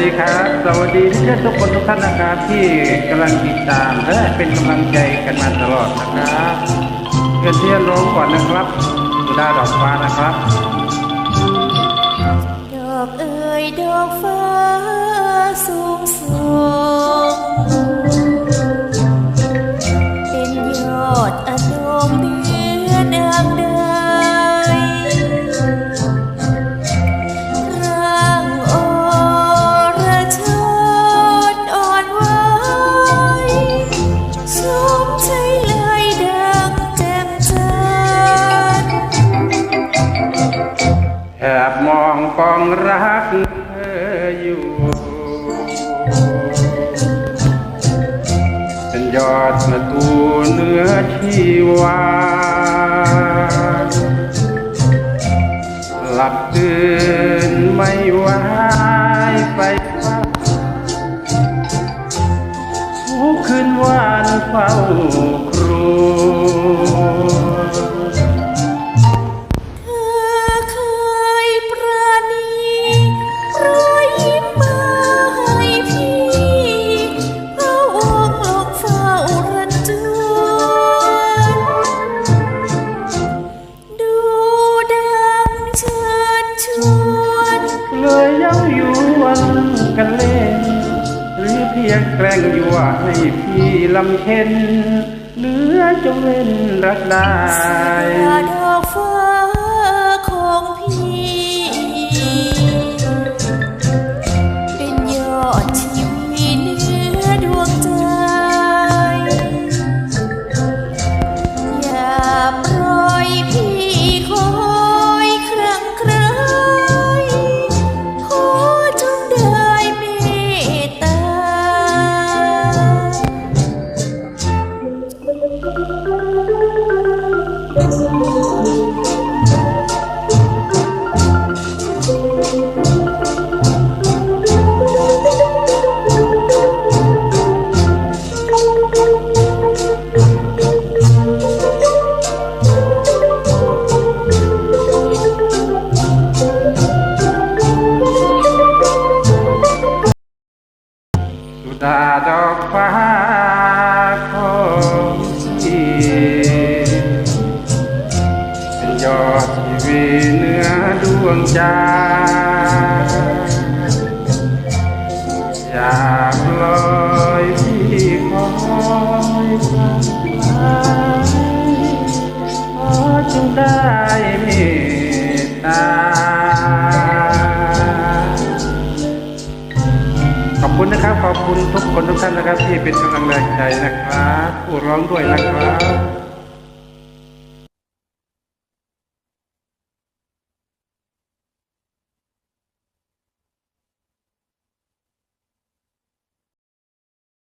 ดีครับ สวัสดีที่ทุกคนทุกท่านนะครับที่กำลังติดตามและเป็นกำลังใจกันมาตลอดนะครับเพื่อนที่ร้องก่อนนะครับสุดาดอกฟ้านะครับ ดอกเอ๋ยดอกฟ้า บมองปองรักเธออยู่เป็นยอดประตูเนื้อชีวาหลับตื่นไม่ไหวไปฟ้าทุกคืนวันเฝ้า พียงแกล้งยั่วให้พี่ลำเค็นเหลือจงเล่นรักได้ สาดอกฟ้าของพี่เป็นยอดทีวีเนื้อดวงใจอยากลอยพี่คอยฟังไว้ขอจงได้เมตตา คุณนะครับ ขอบคุณทุกคนทุกท่านนะครับ ที่เป็นกำลังใจนะครับผู้ร้องด้วยนะครับ